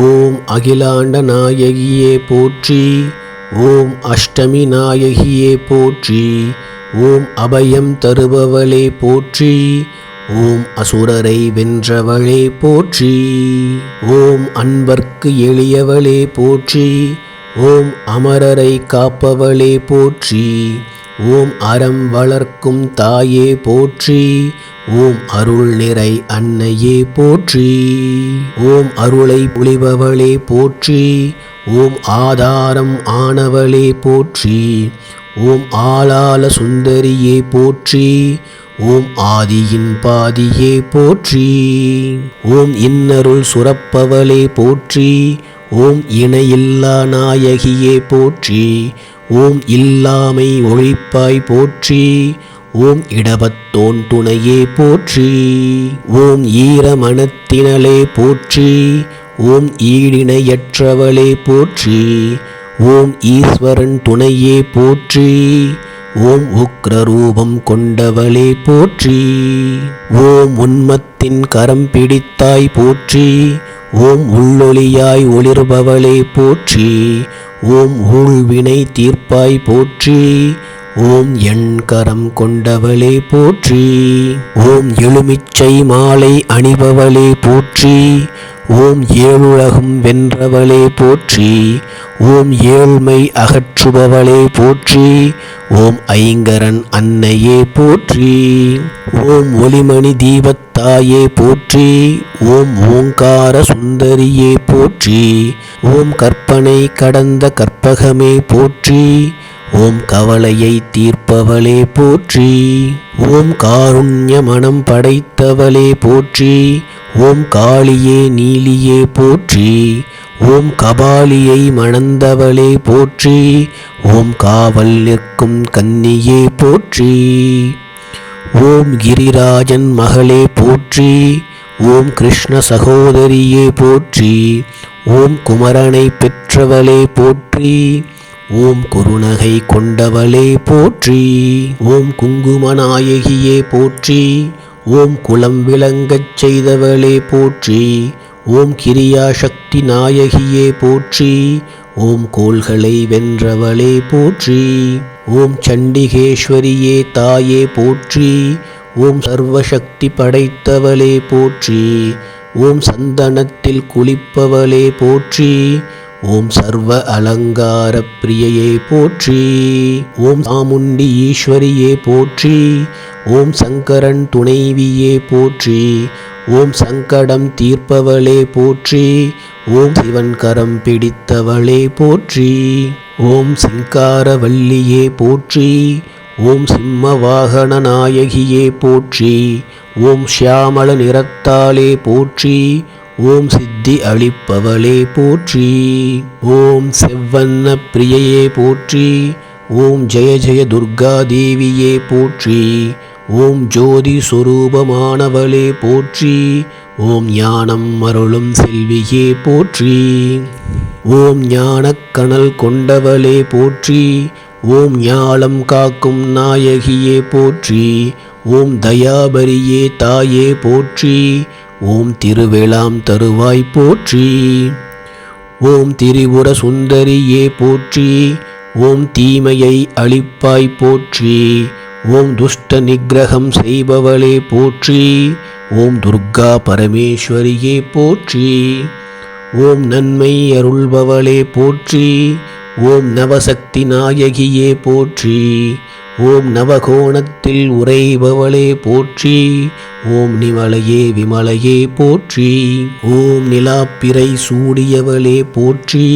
ஓம் அகிலாண்ட நாயகியே போற்றி ஓம் அஷ்டமி நாயகியே போற்றி ஓம் அபயம் தருபவளே போற்றி ஓம் அசுரரை வென்றவளே போற்றி ஓம் அன்பர்க்கு எளியவளே போற்றி ஓம் அமரரை காப்பவளே போற்றி ஓம் அறம் வளர்க்கும் தாயே போற்றி ஓம் அருள் நிறை அன்னையே போற்றி ஓம் அருளை புலிபவளே போற்றி ஓம் ஆதாரம் ஆனவளே போற்றி ஓம் ஆளால சுந்தரியே போற்றி ஓம் ஆதியின் பாதியே போற்றி ஓம் இன்னருள் சுரப்பவளே போற்றி ஓம் இணையில்லா நாயகியே போற்றி ஓம் இல்லாமை ஒழிப்பாய் போற்றி ஓம் இடபத்தோன் துணையே போற்றி ஓம் ஈரமணத்தினலே போற்றி ஓம் ஈடிணையற்றவளே போற்றி ஓம் ஈஸ்வரன் துணையே போற்றி ஓம் உக்ரரூபம் கொண்டவளே போற்றி. ஓம் உன்மத்தின் கரம் பிடித்தாய் போற்றி. ஓம் உள்ளொளியாய் ஒளிர்பவளே போற்றி. ஓம் ஊழ்வினை தீர்ப்பாய் போற்றி. ஓம் எண் கரம் கொண்டவளே போற்றி. ஓம் எழுமிச்சை மாலை அணிபவளே போற்றி. ஓம் ஏழுலகம் வென்றவளே போற்றி. ஓம் ஏழ்மை அகற்றுபவளே போற்றி. ஓம் ஐங்கரன் அன்னையே போற்றி. ஓம் ஒளிமணி தீபத்தாயே போற்றி. ஓம் ஓங்கார சுந்தரியே போற்றி. ஓம் கற்பனை கடந்த கற்பகமே போற்றி. ஓம் கவலையை தீர்ப்பவளே போற்றி. ஓம் காருண்ய மனம் படைத்தவளே போற்றி. ஓம் காளியே நீலியே போற்றி. ஓம் கபாலியை மணந்தவளே போற்றி. ஓம் காவல் நிற்கும் கன்னியே போற்றி. ஓம் கிரிராஜன் மகளே போற்றி. ஓம் கிருஷ்ண சகோதரியே போற்றி. ஓம் குமரனை பெற்றவளே போற்றி. ஓம் குருநகை கொண்டவளே போற்றி. ஓம் குங்குமநாயகியே போற்றி. ஓம் குலம் விளங்கச் செய்தவளே போற்றி. ஓம் கிரியாசக்தி நாயகியே போற்றி. ஓம் கோள்களை வென்றவளே போற்றி. ஓம் சண்டிகேஸ்வரியே தாயே போற்றி. ஓம் சர்வசக்தி படைத்தவளே போற்றி. ஓம் சந்தனத்தில் குளிப்பவளே போற்றி. ஓம் சர்வ அலங்கார பிரியையே போற்றி ஓம் சாமுண்டி ஈஸ்வரியே போற்றி ஓம் சங்கரன் துணைவியே போற்றி ஓம் சங்கடம் தீர்ப்பவளே போற்றி ஓம் சிவன் கரம் பிடித்தவளே போற்றி ஓம் சிங்காரவல்லியே போற்றி ஓம் சிம்ம வாகன நாயகியே போற்றி ஓம் ஷியாமள நிறத்தாலே போற்றி ஓம் சித்தி அளிப்பவளே போற்றி. ஓம் செவ்வண்ண பிரியையே போற்றி. ஓம் ஜெய ஜெய துர்கா தேவியே போற்றி. ஓம் ஜோதி சுரூபமானவளே போற்றி. ஓம் ஞானம் அருளும் செல்வியே போற்றி. ஓம் ஞானக்கணல் கொண்டவளே போற்றி. ஓம் ஞாலம் காக்கும் நாயகியே போற்றி. ஓம் தயாபரியே தாயே போற்றி. ஓம் திருவேளாம் தருவாய் போற்றி. ஓம் திரிபுர சுந்தரியே போற்றி. ஓம் தீமையை அழிப்பாய் போற்றி. ஓம் துஷ்ட நிகிரகம் செய்பவளே போற்றி. ஓம் துர்கா பரமேஸ்வரியே போற்றி. ஓம் நன்மை அருள்பவளே போற்றி. ஓம் நவசக்தி நாயகியே போற்றி. ஓம் நவகோணத்தில் உறைபவளே போற்றி ஓம் நிமலையே விமலையே போற்றி ஓம் நிலாப்பிறை சூடியவளே போற்றி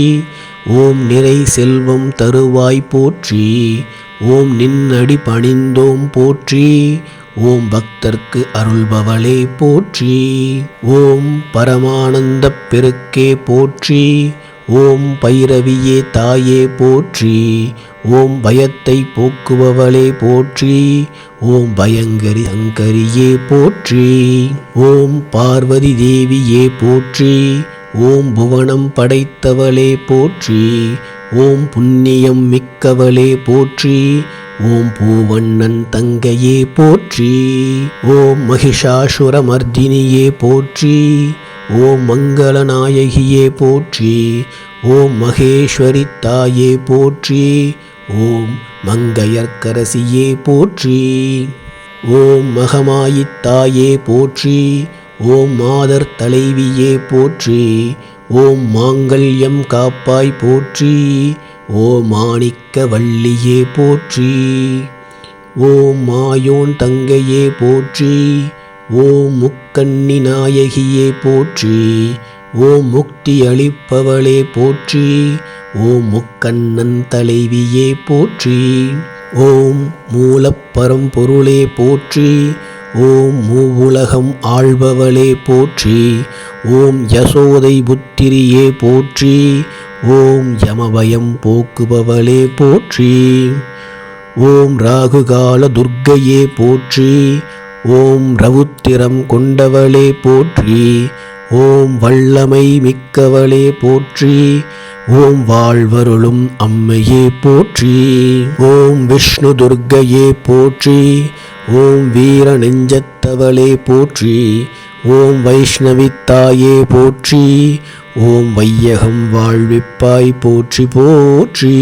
ஓம் நிறை செல்வம் தருவாய் போற்றி ஓம் நின்னடி பணிந்தோம் போற்றி ஓம் பக்தர்க்கு அருள்பவளே போற்றி ஓம் பரமானந்தப் பெருக்கே போற்றி ஓம் பைரவியே தாயே போற்றி ஓம் பயத்தை போக்குபவளே போற்றி ஓம் பயங்கரி சங்கரியே போற்றி ஓம் பார்வதி தேவியே போற்றி ஓம் புவனம் படைத்தவளே போற்றி ஓம் புண்ணியம் மிக்கவளே போற்றி ஓம் பூவண்ணன் தங்கையே போற்றி ஓம் மகிஷாசுரமர்தினியே போற்றி ஓம் மங்களநாயகியே போற்றி ஓம் மகேஸ்வரி தாயே போற்றி ஓம் மங்கையர்க்கரசியே போற்றி ஓம் மகமாயித்தாயே போற்றி ஓம் மாதர் தலைவியே போற்றி ஓம் மாங்கல்யம் காப்பாய் போற்றி ஓம் மாணிக்க வள்ளியே போற்றி ஓம் மாயோன் தங்கையே போற்றி ஓம் முக்கண்ணி நாயகியே போற்றி ஓம் முக்தி அளிப்பவளே போற்றி ஓம் முக்கண்ணன் தலைவியே போற்றி ஓம் மூலப்பரம்பொருளே போற்றி ஓம் மூவுலகம் ஆள்பவளே போற்றி ஓம் யசோதை புத்திரியே போற்றி ஓம் யமபயம் போக்குபவளே போற்றி ஓம் ராகுகால துர்க்கையே போற்றி ஓம் ரவுத்திரம் கொண்டவளே போற்றி ஓம் வல்லமை மிக்கவளே போற்றி ஓம் வாழ்வருளும் அம்மையே போற்றி ஓம் விஷ்ணு துர்க்கையே போற்றி ஓம் வீர நெஞ்சத்தவளே போற்றி ஓம் வைஷ்ணவித்தாயே போற்றி ஓம் வையகம் வாழ்விப்பாய் போற்றி போற்றி.